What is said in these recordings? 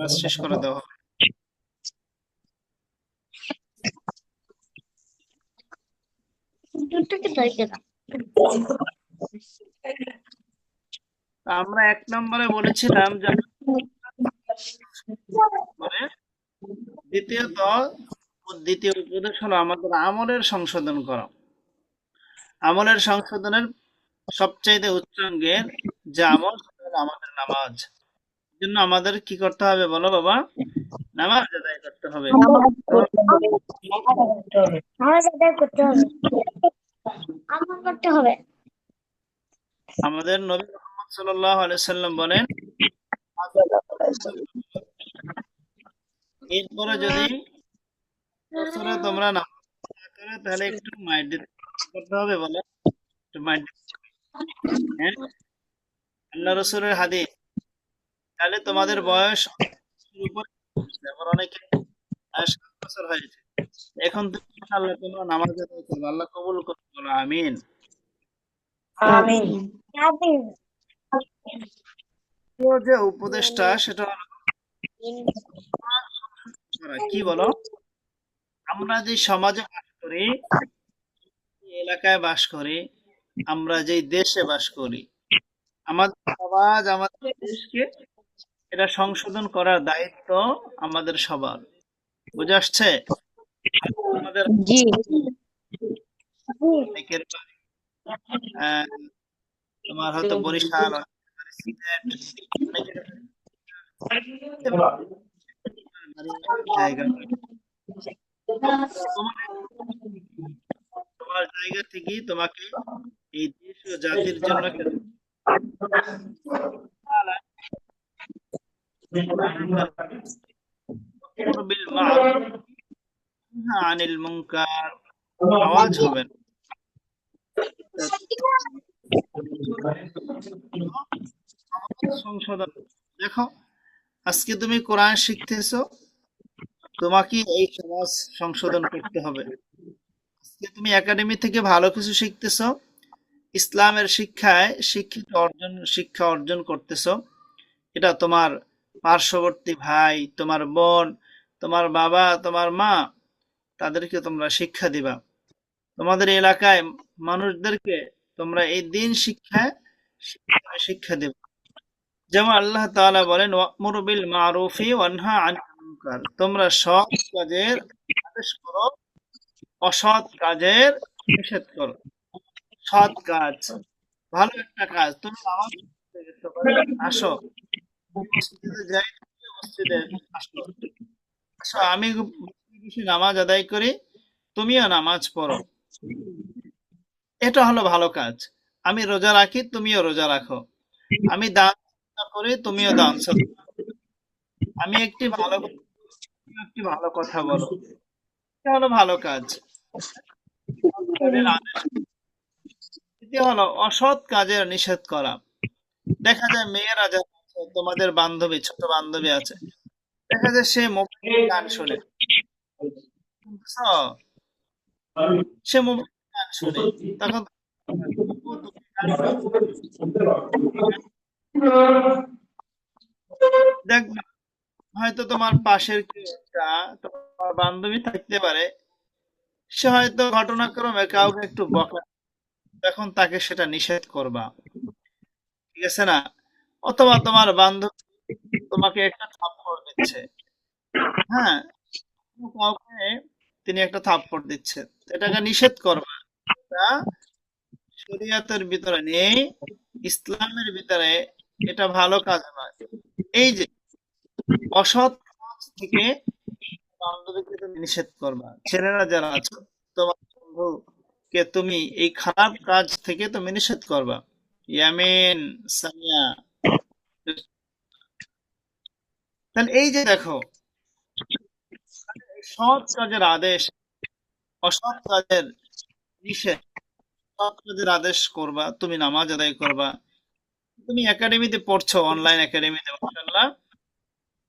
Class শেষ করে দেওয়া আমরা এক নম্বরে বলেছিলাম মানে দ্বিতীয়ত দ্বিতীয় উপদেশ হলো আমাদের আমলের সংশোধন করা। আমলের সংশোধনের সবচাইতে উচ্চাঙ্গের যে আমল আমাদের নামাজ। জন্য আমাদের কি করতে হবে বলো বাবা? নামাজ আদায় করতে হবে। নামাজ আদায় করতে হবে। আমল করতে হবে। আমাদের নবী মুহাম্মদ সাল্লাল্লাহু আলাইহি সাল্লাম বলেন এরপরে যদি বছরে তোমরা না করে তাহলে একটু মাইন্ড করতে হবে বলো। একটু মাইন্ড হ্যাঁ? আল্লাহ রসুলের হাদিস তাহলে তোমাদের বয়স অনেকে সাত বছর হয়েছে। এখন ইনশাআল্লাহ তোমরা নামাজ আদায় করবে আল্লাহ কবুল করবে বলো আমিন। আমিন। আমিন। যে উপদেশটা সেটা কি বলো? আমরা যে সমাজে বাস করি এলাকায় বাস করি আমরা যে দেশে বাস করি আমাদের সমাজ আমাদের দেশকে এটা সংশোধন করার দায়িত্ব আমাদের সবার। বুঝে আসছে? আমাদের তোমার হয়তো বরিশাল জায়গা তোমার জায়গা থেকেই তোমাকে এই দেশ ও জাতির জন্য আওয়াজ হবে। সংশোধন। দেখো, আজকে তুমি কোরআন শিখতেছো, তোমাকে এই সমাজ সংশোধন করতে হবে। আজকে তুমি একাডেমি থেকে ভালো কিছু শিখতেছো, ইসলামের শিক্ষায় শিক্ষিত অর্জন, শিক্ষা অর্জন করতেছো, এটা তোমার পার্শ্ববর্তী ভাই তোমার বোন তোমার বাবা তোমার মা তাদেরকে তোমরা শিক্ষা দিবা। তোমাদের এলাকায় মানুষদেরকে তোমরা এই দিন শিক্ষায় শিক্ষা- দেবে। যেমন আল্লাহ তাআলা বলেন ওয়া'মুরু বিল মা'রুফি ওয়ানহা তোমরা সৎ কাজের আদেশ করো অসৎ কাজের নিষেধ করো। সৎ কাজ ভালো একটা কাজ। তুমি গেছো, আসো। আসো আমি নামাজ আদায় করি, তুমিও নামাজ পড়ো। এটা হলো ভালো কাজ। আমি রোজা রাখি, তুমিও রোজা রাখো। আমি দান করি, তুমিও দান আমি একটি ভালো একটি ভালো কথা বলো। এটা হলো ভালো কাজ। হলো অসৎ কাজের নিষেধ করা। দেখা যায় মেয়েরা তোমাদের বান্ধবী, ছোট বান্ধবী আছে। দেখা যায় সে মোবাইল গান শোনে। সে মোবাইল গান শোনে। তখন হয়তো তোমার পাশের কেউ তোমার বান্ধবী থাকতে পারে। সে হয়তো ঘটনাক্রমে কাউকে একটু বকা তখন তাকে সেটা নিষেধ করবা। ঠিক আছে না? অথবা তোমার বান্ধবী তোমাকে একটা থাপ্পড় দিচ্ছে। হ্যাঁ কাউকে তিনি একটা থাপ্পড় দিচ্ছে এটাকে নিষেধ করবা। এটা শরীয়তের ভিতরে নেই, ইসলামের ভিতরে এটা ভালো কাজ নয়। এই যে অসৎ কাজ থেকে বান্ধবীকে তুমি নিষেধ করবা। ছেলেরা যারা আছো, তোমার বন্ধু কে তুমি এই খারাপ কাজ থেকে তুমি নিষেধ করবা। ইয়ামিন, সামিয়া তাহলে এই যে দেখো, সৎ কাজের আদেশ, অসৎ কাজের নিষেধ, সৎ কাজের আদেশ করবা, তুমি নামাজ আদায় করবা, তুমি একাডেমিতে পড়ছো অনলাইন একাডেমিতে, মাশাআল্লাহ,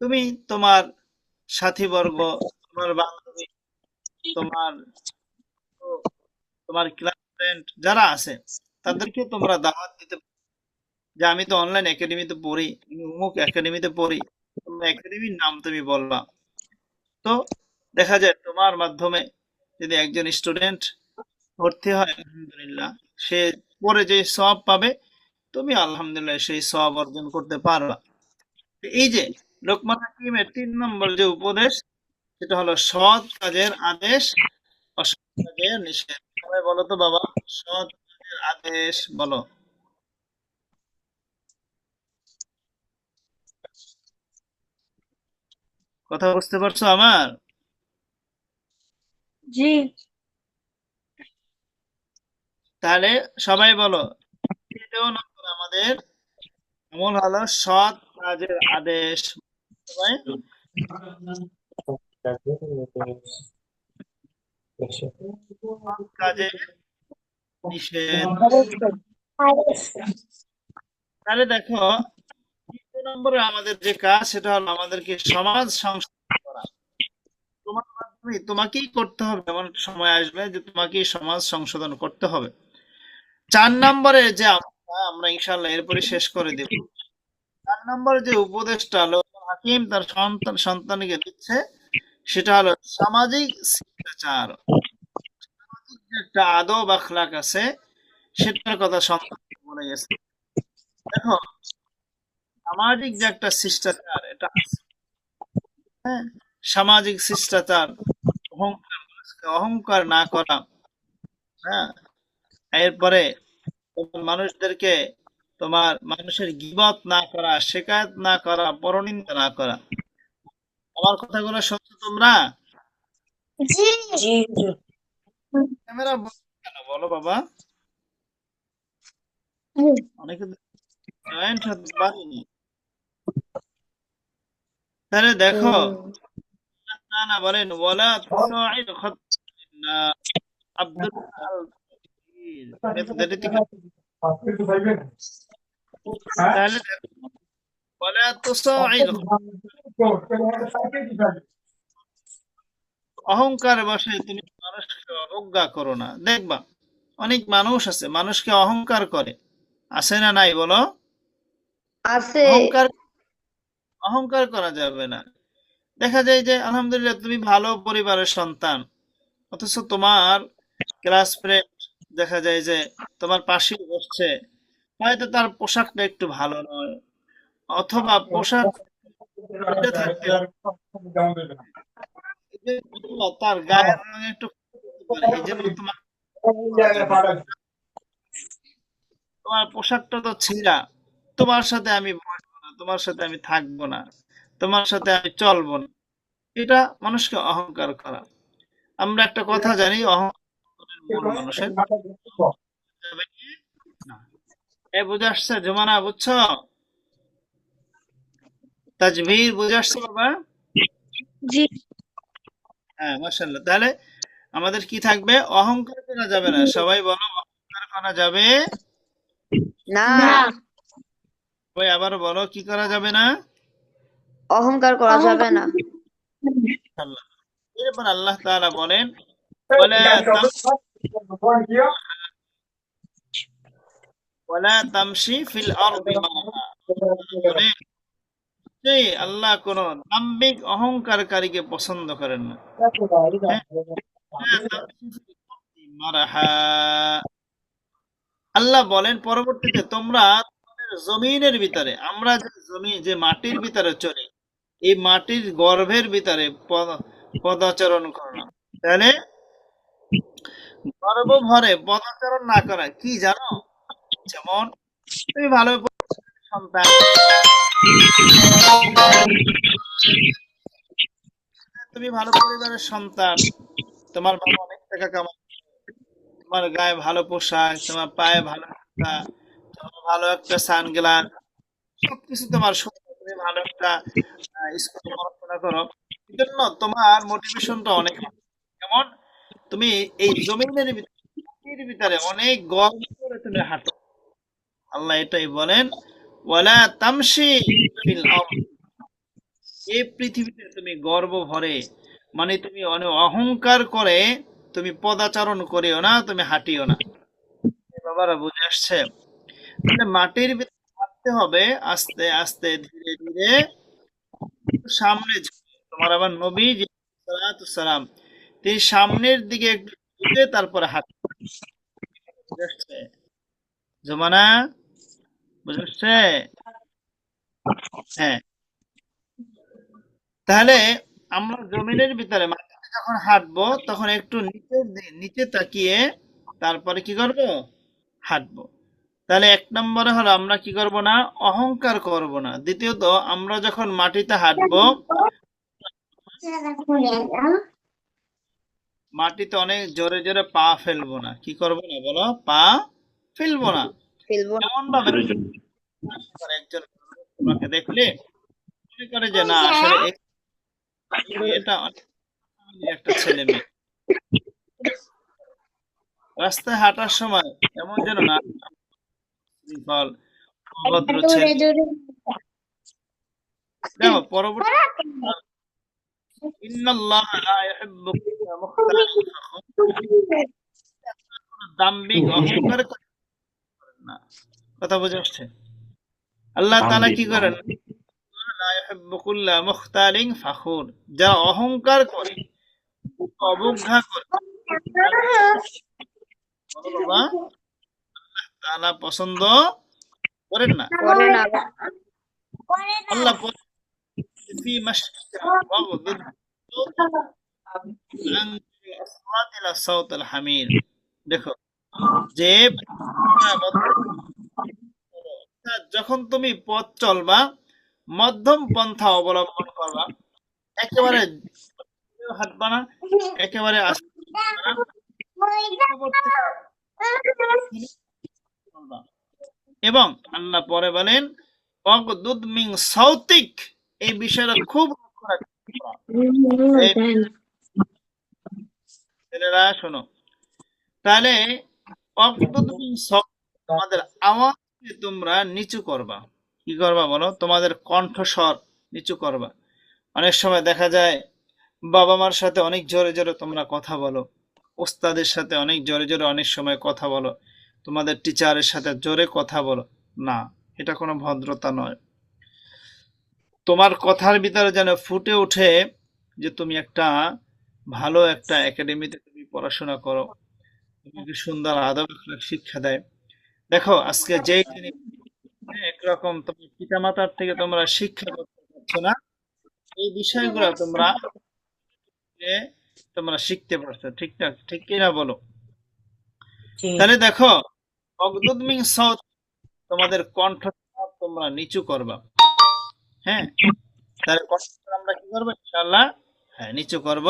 তুমি তোমার সাথীবর্গ, তোমার বান্ধবী, তোমার তোমার ক্লাস ফ্রেন্ড যারা আছে, তাদেরকে তোমরা দাওয়াত দিতে যে আমি তো অনলাইন একাডেমিতে পড়ি, আমি অমুক একাডেমিতে পড়ি একাডেমির নাম তুমি বলবা। তো দেখা যায় তোমার মাধ্যমে যদি একজন স্টুডেন্ট ভর্তি হয়, আলহামদুলিল্লাহ, সে পরে যে সব পাবে, তুমি আলহামদুলিল্লাহ সেই সব অর্জন করতে পারবা। এই যে লোকমান হাকিমের তিন নম্বর যে উপদেশ, সেটা হলো সৎ কাজের আদেশ, অসৎ কাজের নিষেধ। বলো তো বাবা, সৎ কাজের আদেশ বলো। কথা বুঝতে পারছ আমার? জি। তাহলে সবাই বলো আমাদের? আমল হলো সৎ কাজের আদেশ। কাজের নিষেধ। তাহলে দেখো নম্বরে আমাদের যে কাজ, সেটা হলো আমাদেরকে সমাজ সংস্কার করা। তোমার তোমাকেই করতে হবে, এমন সময় আসবে যে তোমাকেই সমাজ সংশোধন করতে হবে। চার নম্বরে যে আমরা ইনশাল্লাহ এরপরে শেষ করে দেব। চার নম্বরে যে উপদেশটা লোকমান হাকিম, তার সন্তান, সন্তানকে দিচ্ছে, সেটা হলো সামাজিক শিষ্টাচার সামাজিক যে একটা আদব আখলাক আছে, সেটার কথা সন্তান বলে গেছে। দেখো সামাজিক যে একটা শিষ্টাচার এটা। হ্যাঁ সামাজিক শিষ্টাচার অহংকার অহংকার না করা হ্যাঁ এরপরে তোমার মানুষদেরকে তোমার মানুষের গিবত না করা শেখায়ত না করা পরনিন্দা না করা। আমার কথাগুলো শুনছো তোমরা? ক্যামেরা কেন? বলো বাবা। অনেকে জয়েন্ট হতে পারিনি। তাহলে দেখো। না না বলেন। ওয়ালা খাতনা আব্দুল তাহলে ওয়ালা তুসাইল অহংকার বসে তুমি মানুষকে অবজ্ঞা করো না। দেখবা অনেক মানুষ আছে মানুষকে অহংকার করে। আছে না নাই বলো? আছে। অহংকার অহংকার করা যাবে না। দেখা যায় যে, আলহামদুলিল্লাহ, তুমি ভালো পরিবারের সন্তান। অথচ তোমার ক্লাস ফ্রেন্ড দেখা যায় যে, তোমার পাশে বসছে। হয়তো তার পোশাকটা একটু ভালো নয়। অথবা পোশাক তার গায়ের রং একটু তোমার পোশাকটা তো ছিঁড়া। তোমার সাথে আমি তোমার সাথে আমি থাকব না তোমার সাথে আমি চলবো না। এটা মানুষকে অহংকার করা। আমরা একটা কথা জানি অহংকার মূল মানুষের। এ বুঝে আসছে জমানা বুঝছ? তাজভির বুঝে আসছে বাবা? জি। হ্যাঁ মাশাল্লাহ তাহলে আমাদের কি থাকবে? অহংকার করা যাবে না। সবাই বলো অহংকার করা যাবে? না। সবাই আবার বলো কি করা যাবে না? অহংকার করা যাবে না। এরপর আল্লাহ তাআলা বলেন ওয়ালা ওয়ালা তামশি ফিল আরদি মারহা। আল্লাহ কোন দাম্ভিক অহংকারকারীকে পছন্দ করেন না। আল্লাহ বলেন পরবর্তীতে তোমরা জমিনের ভিতরে, আমরা যে জমি, যে মাটির ভিতরে চলি, এই মাটির গর্ভের ভিতরে পদাচরণ করো তাহলে গর্ভ ভরে পদাচরণ না করা, কি জানো? যেমন তুমি ভালো সন্তান। তুমি ভালো পরিবারের সন্তান, তোমার বাবা অনেক টাকা কামায়, তোমার গায়ে ভালো পোশাক, তোমার পায়ে ভালো ভালো একটা সানগ্লাস, সবকিছু তোমার সুন্দর ভালো একটা স্কুলে পড়াশোনা করো। জন্য তোমার মোটিভেশনটা অনেক যেমন তুমি এই জমিনের ভিতরে ভিতরে অনেক গর্ব করে তুমি হাঁটো। আল্লাহ এটাই বলেন, ওয়ালা ফিল এই পৃথিবীতে তুমি গর্ব ভরে মানে তুমি অনেক অহংকার করে তুমি পদাচারণ করিও না, তুমি হাঁটিও না। বাবারা বুঝে আসছে? মাটির ভিতরে হবে, আস্তে আস্তে, ধীরে ধীরে। সামনে তোমার আবার নবী সালাম, তিনি সামনের দিকে একটু ঝুঁকে তারপরে হাত জমানা? হ্যাঁ। তাহলে আমরা জমিনের ভিতরে মাটিতে যখন হাঁটবো, তখন একটু নিচে নিচে তাকিয়ে তারপরে কি করব? হাঁটবো। তাহলে এক নম্বরে হলো আমরা কি করব না? অহংকার করব না। দ্বিতীয়ত আমরা যখন মাটিতে হাঁটবো মাটিতে অনেক জোরে জোরে পা ফেলব না। কি করব না বলো? পা ফেলব না। ফেলব। এমন ভাবে একজন তোমাকে দেখলে মনে করে যে না আসলে এটা একটা ছেলে মেয়ে। রাস্তায় হাঁটার সময় এমন যেন না শৃঙ্খল ভদ্র ছেলে। দেখো পরবর্তী ফখুর। দাম্ভিক অহংকার করেন না কথা বুঝে আসছে? আল্লাহ তাআলা কি করেন? লা ইউহিব্বু কুল্লা মুখতালিন ফখুর। যারা অহংকার করে অবজ্ঞা করে। বাবা। তালা পছন্দ করেন না? দেখো যে যখন তুমি পথ চলবা মধ্যম পন্থা অবলম্বন করবা একেবারে হাঁটবা না একেবারে এবং আল্লাহ পরে বলেন মিং সৌতিক এই বিষয়টা খুব ছেলেরা শোনো। তাহলে তোমাদের আওয়াজকে তোমরা নিচু করবা। কি করবা বলো? তোমাদের কণ্ঠস্বর নিচু করবা। অনেক সময় দেখা যায় বাবা মার সাথে অনেক জোরে জোরে তোমরা কথা বলো। ওস্তাদের সাথে অনেক জোরে জোরে অনেক সময় কথা বলো। তোমাদের টিচারের সাথে জোরে কথা বলো। না এটা কোনো ভদ্রতা নয়। তোমার কথার ভিতরে যেন ফুটে ওঠে যে তুমি একটা ভালো একটা একাডেমিতে তুমি পড়াশোনা করো। তোমাকে সুন্দর আদব শিক্ষা দেয়। দেখো আজকে যেই একরকম তোমার পিতামাতার থেকে তোমরা শিক্ষা করতে পারছ না এই বিষয়গুলো তোমরা তোমরা শিখতে পারছ। ঠিক না ঠিক কিনা বলো? তাহলে দেখো অগদুদ মিং সাউথ তোমাদের কণ্ঠ তোমরা নিচু করবা। হ্যাঁ? তাহলে কণ্ঠ আমরা কি করব? ইনশাআল্লাহ। হ্যাঁ নিচু করব।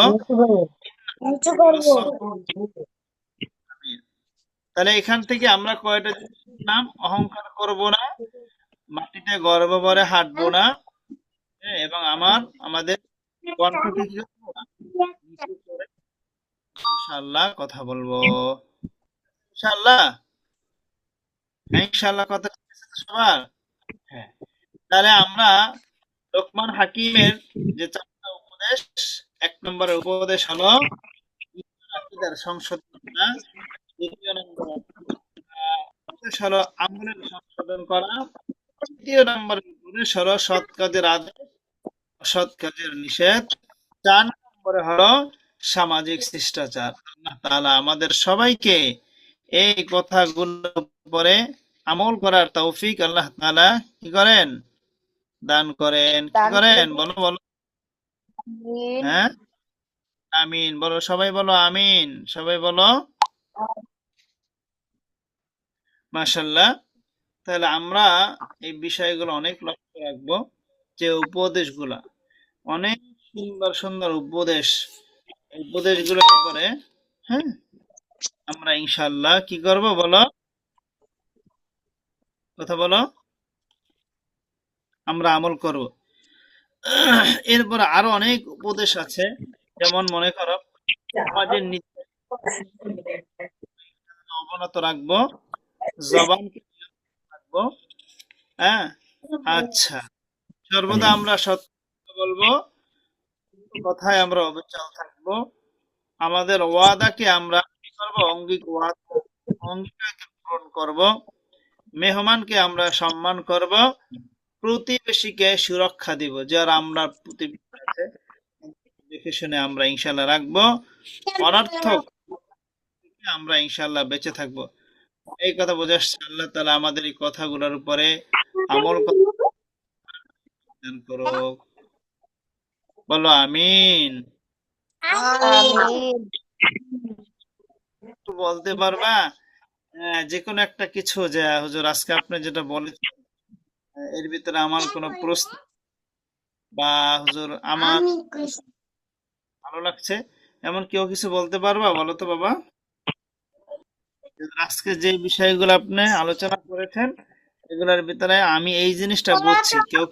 তাহলে এখান থেকে আমরা কয়টা নাম অহংকার করব না মাটিতে গর্ব ভরে হাঁটবো না হ্যাঁ, এবং আমার আমাদের কণ্ঠকে কি ইনশাআল্লাহ কথা বলব। ইনশাআল্লাহ। হ্যাঁ ইনশাআল্লাহ কথা সবার? হ্যাঁ। তাহলে আমরা লোকমান হাকিমের যে চারটা উপদেশ, এক নম্বরের উপদেশ হলো সংশোধন দ্বিতীয় নম্বর উপদেশ হলো আমলের সংশোধন করা, তৃতীয় নম্বরের উপদেশ হলো সৎ কাজের আদেশ, অসৎ কাজের নিষেধ, চার নম্বরে হলো সামাজিক শিষ্টাচার। আল্লাহ আমাদের সবাইকে এই কথাগুলোর উপরে আমল করার তৌফিক আল্লাহ তাআলা কি করেন? দান করেন। কি করেন। বলো বলো। হ্যাঁ? আমিন। বলো সবাই বলো আমিন। সবাই বলো। মাশাল্লাহ তাহলে আমরা এই বিষয়গুলো অনেক লক্ষ্য রাখব যে উপদেশগুলা। অনেক সুন্দর সুন্দর উপদেশ। উপদেশগুলোর উপরে হ্যাঁ? আমরা ইনশাল্লাহ কি করব বলো? কথা বলো। আমরা আমল করব। এরপর আরও অনেক উপদেশ আছে, যেমন মনে করো, সমাজের অবনত রাখব জবানকে রাখব হ্যাঁ? আচ্ছা সর্বদা আমরা সত্য বলব, কথায় আমরা অবিচল থাকব। আমাদের ওয়াদাকে আমরা মেহমানকে আমরা সম্মান করব। প্রতিবেশীকে সুরক্ষা দিব আমরা দেখে শুনে আমরা ইনশাল্লাহ রাখব। অনর্থক থেকে আমরা ইনশাল্লাহ বেঁচে থাকব। এই কথা বোঝা আল্লাহ তালা আমাদের এই কথাগুলোর উপরে আমল করো বলো আমিন। আমিন। একটু বলতে পারবা? যে কোনো একটা কিছু যে হুজুর আজকে আপনি যেটা বলেছেন এর ভিতরে আমার কোনো প্রশ্ন বা হুজুর আমার ভালো লাগছে? এমন কেউ কিছু বলতে পারবা? বলো তো বাবা। আজকে যে বিষয়গুলো আপনি আলোচনা করেছেন এগুলোর ভিতরে আমি এই জিনিসটা বুঝছি কেউ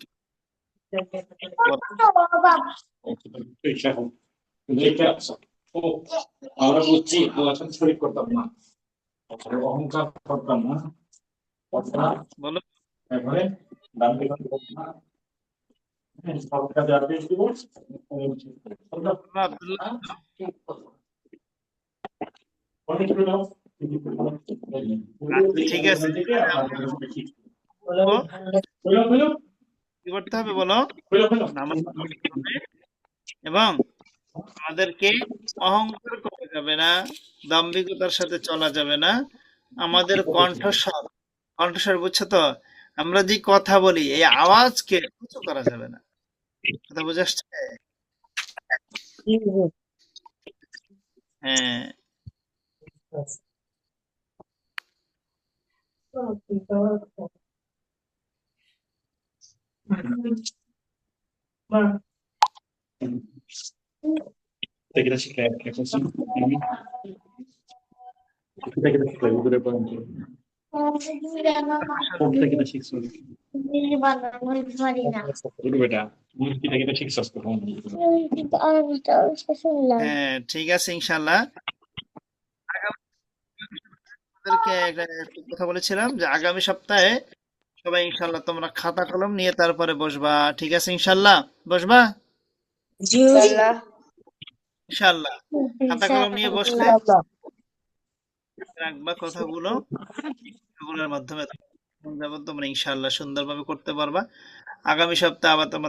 বাবা ও আমরা বুঝছি দোয়াশন শরীর করতাম না। অহংকার করতাম না। এবারে দাম ঠিক আছে। কি করতে হবে বলো? এবং আমাদেরকে অহংকার করা যাবে না, দাম্ভিকতার সাথে চলা যাবে না। আমাদের কণ্ঠস্বর কণ্ঠস্বর বুঝছ তো? আমরা যে কথা বলি, এই আওয়াজকে উঁচু করা যাবে না। কথা বুঝে আসছে? হ্যাঁ। Te quedas Te quedas. Te quedas Dure হ্যাঁ ঠিক আছে ইনশাল্লাহ কথা বলেছিলাম যে আগামী সপ্তাহে সবাই ইনশাল্লাহ তোমরা খাতা কলম নিয়ে তারপরে বসবা। ঠিক আছে ইনশাল্লাহ বসবা? ইনশাআল্লাহ। ইনশাল্লাহ খাতা কলম নিয়ে বসলে রাখবা কথাগুলো। মাধ্যমে তোমরা ইনশাল্লাহ সুন্দরভাবে করতে পারবা। আগামী সপ্তাহে আবার তোমাদের